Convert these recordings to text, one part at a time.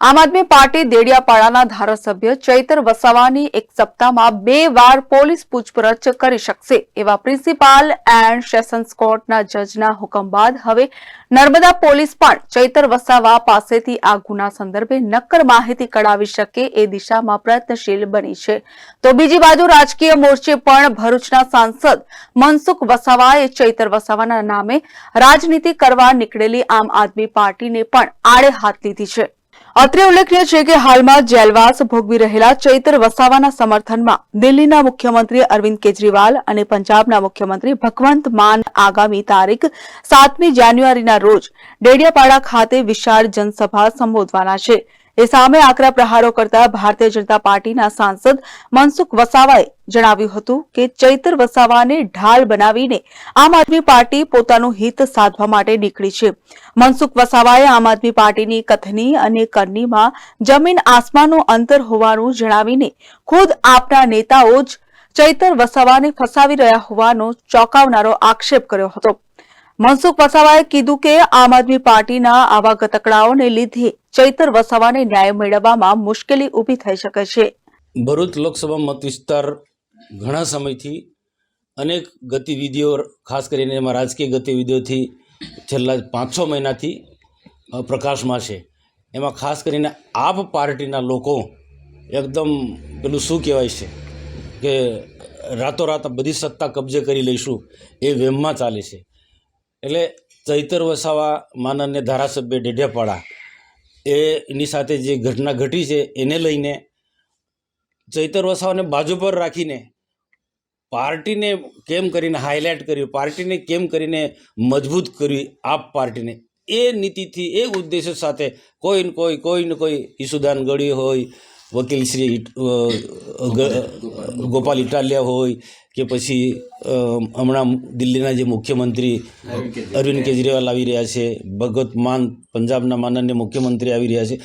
આમ આદમી પાર્ટી દેડિયાપાડાના ધારાસભ્ય ચૈતર વસાવાની એક સપ્તાહમાં બે વાર પોલીસ પૂછપરછ કરી શકશે. એવા પ્રિન્સિપાલ એન્ડ સેશન્સ કોર્ટના જજના હુકમ બાદ હવે નર્મદા પોલીસ પણ ચૈતર વસાવા પાસેથી આ ગુના સંદર્ભે નક્કર માહિતી કઢાવી શકે એ દિશામાં પ્રયત્નશીલ બની છે. તો બીજી બાજુ રાજકીય મોરચે પણ ભરૂચના સાંસદ મનસુખ વસાવાએ ચૈતર વસાવાના નામે રાજનીતિ કરવા નીકળેલી આમ આદમી પાર્ટીને પણ આડે હાથ લીધી છે. અત્રે ઉલ્લેખનીય છે કે હાલમાં જેલવાસ ભોગવી રહેલા ચૈતર વસાવાના સમર્થનમાં દિલ્હીના મુખ્યમંત્રી અરવિંદ કેજરીવાલ અને પંજાબના મુખ્યમંત્રી ભગવંત માન આગામી તારીખ સાતમી જાન્યુઆરીના રોજ ડેડિયાપાડા ખાતે વિશાળ જનસભા સંબોધવાના છે. એ સામે આકરા પ્રહારો કરતા ભારતીય જનતા પાર્ટીના સાંસદ મનસુખ વસાવાએ જણાવ્યું હતું કે ચૈતર વસાવાને ઢાલ બનાવીને આમ આદમી પાર્ટી પોતાનું હિત સાધવા માટે નીકળી છે. મનસુખ વસાવાએ આમ આદમી પાર્ટીની કથની અને કરનીમાં જમીન આસમાનનું અંતર હોવાનું જણાવીને ખુદ આપના નેતાઓ જ ચૈતર વસાવાને ફસાવી રહ્યા હોવાનો ચોંકાવનારો આક્ષેપ કર્યો હતો. મનસુખ વસાવાએ કીધું કે આમ આદમી પાર્ટીના આવા ગતકડાઓને લીધે ચૈતર વસાવાને ન્યાય મેળવવામાં મુશ્કેલી ઊભી થઈ શકે છે. ભરૂચ લોકસભા મત વિસ્તાર ઘણા સમયથી અનેક ગતિવિધિઓ, ખાસ કરીને એમાં રાજકીય ગતિવિધિઓથી છેલ્લા પાંચ છ મહિનાથી પ્રકાશમાં છે. એમાં ખાસ કરીને આપ પાર્ટીના લોકો એકદમ પેલું શું કહેવાય છે કે રાતોરાત બધી સત્તા કબજે કરી લઈશું એ વેમમાં ચાલે છે. એટલે ચૈતર વસાવા માનન્ય ધારાસભ્ય ડેઢેપાડા એની સાથે જે ઘટના ઘટી છે એને લઈને ચૈતર વસાવાને બાજુ પર રાખીને પાર્ટીને કેમ કરીને હાઇલાઇટ કર્યું, પાર્ટીને કેમ કરીને મજબૂત કર્યું આપ પાર્ટીને? એ નીતિથી, એ ઉદ્દેશ્ય સાથે કોઈ ને કોઈ કોઈ ને કોઈ ઈસુદાન ગળી હોય, વકીલ શ્રી ગોપાલ ઇટાલિયા હોય કે પછી હમણાં દિલ્હીના જે મુખ્યમંત્રી અરવિંદ કેજરીવાલ આવી રહ્યા છે ભગવત માન, પંજાબના માનન્ય મુખ્યમંત્રી આવી રહ્યા છે,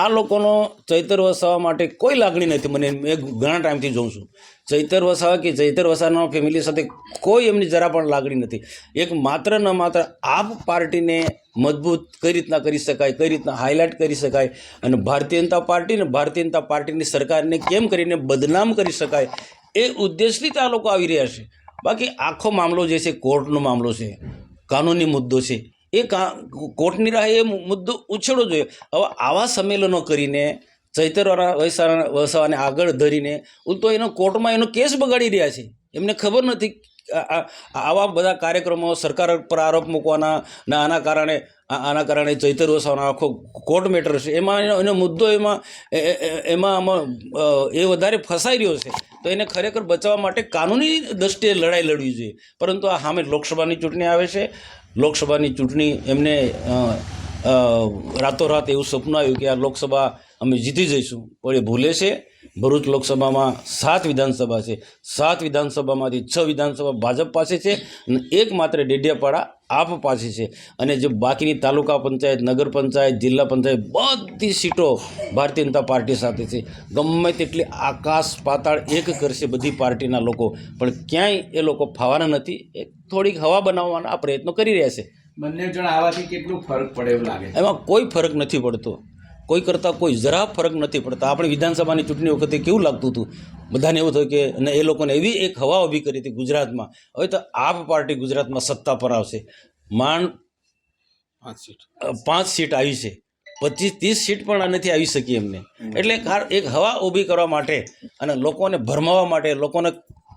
આ લોકોનો ચૈતર વસાવા માટે કોઈ લાગણી નથી. મને મેં ઘણા ટાઈમથી જોઉં છું. ચૈતર વસાવા કે ચૈતર વસાવાના ફેમિલી સાથે કોઈ એમની જરા પણ લાગણી નથી. એક માત્ર ન માત્ર આપ પાર્ટીને મજબૂત કઈ રીતના કરી શકાય, કઈ રીતના હાઇલાઇટ કરી શકાય અને ભારતીય જનતા પાર્ટી ને ભારતીય જનતા પાર્ટીની સરકારને કેમ કરીને બદનામ કરી શકાય એ ઉદ્દેશથી જ આ લોકો આવી રહ્યા છે. બાકી આખો મામલો જે છે, કોર્ટનો મામલો છે, કાનૂની મુદ્દો છે, એ કા, કોર્ટની રાહે એ મુદ્દો ઉછેડવો જોઈએ. હવે આવા સંમેલનો કરીને ચૈતરવાળા વૈસાવાને આગળ ધરીને, ઉલટો એનો કોર્ટમાં એનો કેસ બગાડી રહ્યા છે. એમને ખબર નથી આવા બધા કાર્યક્રમો સરકાર પર આરોપ મૂકવાના ને આના કારણે આના કારણે ચૈતર વસાવાનો આખો કોર્ટ મેટર છે. એમાં એનો મુદ્દો એમાં એમાં આમાં એ વધારે ફસાઈ રહ્યો છે. તો એને ખરેખર બચાવવા માટે કાનૂની દ્રષ્ટિએ લડાઈ લડવી જોઈએ. પરંતુ આ સામે લોકસભાની ચૂંટણી આવે છે. લોકસભાની ચૂંટણી એમને રાતોરાત એવું સપનું આવ્યું કે આ લોકસભા અમે જીતી જઈશું. પણ એ ભૂલે છે. ભરૂચ લોકસભામાં સાત વિધાનસભા છે. સાત વિધાનસભામાંથી છ વિધાનસભા ભાજપ પાસે છે અને એક માત્ર ડેડિયાપાડા આપ પાસે છે. અને જે બાકીની તાલુકા પંચાયત નગર પંચાયત જિલ્લા પંચાયત બધી સીટો ભારતીય જનતા પાર્ટી સાથે છે. ગમે તેટલી આકાશ પાતાળ એક કરશે બધી પાર્ટીના લોકો પણ ક્યાંય એ લોકો ફાવાના નથી. એ થોડીક હવા બનાવવાના આ પ્રયત્નો કરી રહ્યા છે. બંને જણ આવાથી કેટલું ફરક પડે એવું લાગે એમાં કોઈ ફરક નથી પડતો. કોઈ કરતાં કોઈ જરા ફરક નથી પડતા. આપણે વિધાનસભાની ચૂંટણી વખતે કેવું લાગતું હતું? બધાને એવું થયું કે અને એ લોકોને એવી એક હવા ઊભી કરી હતી ગુજરાતમાં. હવે તો આપ પાર્ટી ગુજરાતમાં સત્તા પર આવશે. માંડ પાંચ સીટ. પાંચ સીટ આવી છે. પચીસ ત્રીસ સીટ પણ આ નથી આવી શકી એમને. એટલે એક હવા ઊભી કરવા માટે અને લોકોને ભરમાવવા માટે લોકોને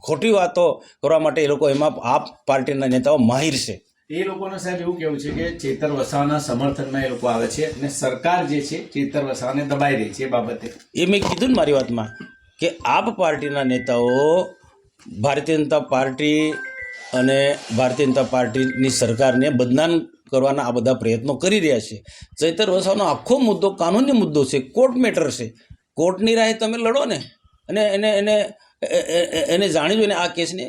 ખોટી વાતો કરવા માટે એ લોકો એમાં આપ પાર્ટીના નેતાઓ માહિર છે. એ લોકોનું સાહેબ એવું કેવું છે કે ચેતર વસાવાના સમર્થનમાં એ લોકો આવે છે અને સરકાર જે છે ચેતર વસાવાને દબાઈ રહી છે એ બાબતે. એ મેં કીધું ને મારી વાતમાં કે આપ પાર્ટીના નેતાઓ ભારતીય જનતા પાર્ટી અને ભારતીય જનતા પાર્ટીની સરકારને બદનામ કરવાના આ બધા પ્રયત્નો કરી રહ્યા છે. ચૈતર વસાવાનો આખો મુદ્દો કાનૂની મુદ્દો છે, કોર્ટ મેટર છે. કોર્ટની રાહે તમે લડો ને. અને એને એને એને જાણી જોઈને આ કેસને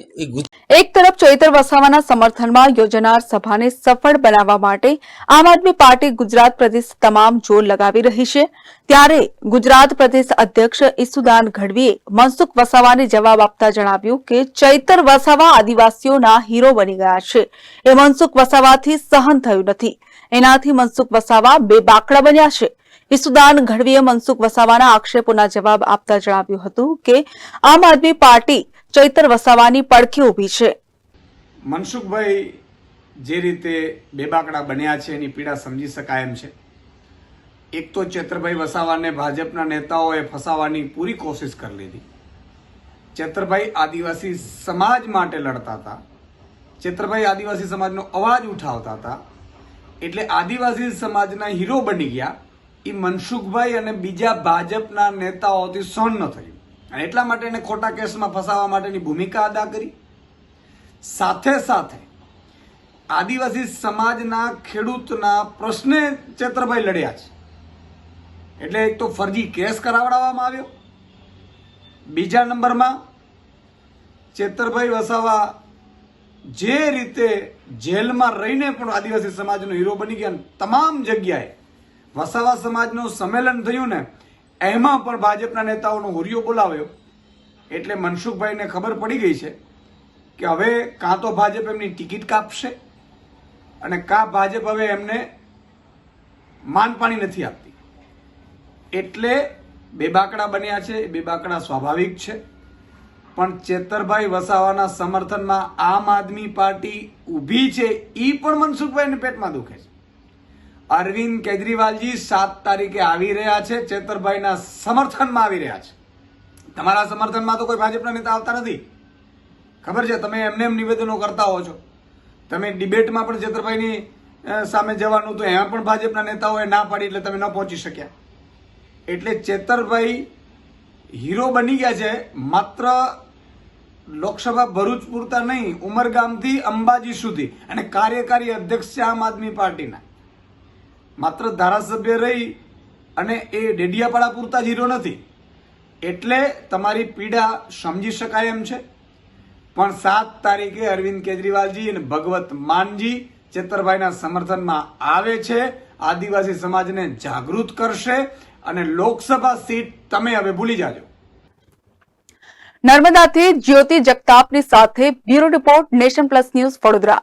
એક તરફ ચૈતર વસાવાના સમર્થનમાં યોજાનાર સભાને સફળ બનાવવા માટે આમ આદમી પાર્ટી ગુજરાત પ્રદેશ તમામ જોર લગાવી રહી છે. ત્યારે ગુજરાત પ્રદેશ અધ્યક્ષ ઈસુદાન ગઢવીએ મનસુખ વસાવાને જવાબ આપતા જણાવ્યું કે ચૈતર વસાવા આદિવાસીઓના હીરો બની ગયા છે. એ મનસુખ વસાવાથી સહન થયું નથી. એનાથી મનસુખ વસાવા બે બાકડા બન્યા છે. ઈસુદાન ગઢવીએ મનસુખ વસાવાના આક્ષેપોના જવાબ આપતા જણાવ્યું હતું કે આમ આદમી પાર્ટી ચૈતર વસાવાની પડખે ઊભી છે. મનસુખભાઈ જે રીતે બેબાકડા બન્યા છે એની પીડા સમજી શકાય એમ છે. એક તો ચેતરભાઈ વસાવાને ભાજપના નેતાઓએ ફસાવાની પૂરી કોશિશ કરી લીધી. ચેતરભાઈ આદિવાસી સમાજ માટે લડતા હતા. ચેતરભાઈ આદિવાસી સમાજનો અવાજ ઉઠાવતા હતા. એટલે આદિવાસી સમાજના હીરો બની ગયા. એ મનસુખભાઈ અને બીજા ભાજપના નેતાઓથી સહન ન થયું. અને એટલા માટે એને ખોટા કેસમાં ફસાવવા માટેની ભૂમિકા અદા કરી. સાથે સાથે આદિવાસી સમાજના ખેડૂતના પ્રશ્ને ચેતરભાઈ લડ્યા છે. એટલે એક તો ફરજી કેસ કરાવડાવવામાં આવ્યો. બીજા નંબરમાં ચેતરભાઈ વસાવા જે રીતે જેલમાં રહીને પણ આદિવાસી સમાજનો હીરો બની ગયા તમામ જગ્યાએ વસાવા સમાજનું સંમેલન થયું ને, એમાં પણ ભાજપના નેતાઓનો હુરિયો બોલાવ્યો. એટલે મનસુખભાઈને ખબર પડી ગઈ છે કે હવે કાં તો ભાજપ એમની ટિકિટ કાપશે અને કાં ભાજપ હવે એમને માનપાણી નથી આપતી. એટલે બેબાકડા બન્યા છે, બે બેબાકડા સ્વાભાવિક છે. પણ ચેતરભાઈ વસાવાના સમર્થનમાં આમ આદમી પાર્ટી ઊભી છે એ પણ મનસુખભાઈને પેટમાં દુખે છે. અરવિંદ કેજરીવાલજી સાત તારીખે આવી રહ્યા છે. ચેતરભાઈના સમર્થનમાં આવી રહ્યા છે. તમારા સમર્થનમાં તો કોઈ ભાજપના નેતા આવતા નથી. ખબર છે? તમે એમને એમ નિવેદનો કરતા હો છો. તમે ડિબેટમાં પણ ચેતરભાઈની સામે જવાનું તો એમાં પણ ભાજપના નેતાઓએ ના પાડી એટલે તમે ન પહોંચી શક્યા. એટલે ચેતરભાઈ હીરો બની ગયા છે. માત્ર લોકસભા ભરૂચ પૂરતા નહીં, ઉમરગામથી અંબાજી સુધી. અને કાર્યકારી અધ્યક્ષ છે આમ આદમી પાર્ટીના. માત્ર ધારાસભ્ય રહી અને એ ડેડિયાપાડા પૂરતા જ નથી. એટલે તમારી પીડા સમજી શકાય એમ છે. પણ સાત તારીખે અરવિંદ કેજરીવાલજી અને ભગવત માનજી ચેતરભાઈના સમર્થનમાં આવે છે. આદિવાસી સમાજને જાગૃત કરશે અને લોકસભા સીટ તમે હવે ભૂલી જાજો. નર્મદાથી જ્યોતિ જગતાપની સાથે bureau report Nation Plus News Vadodara.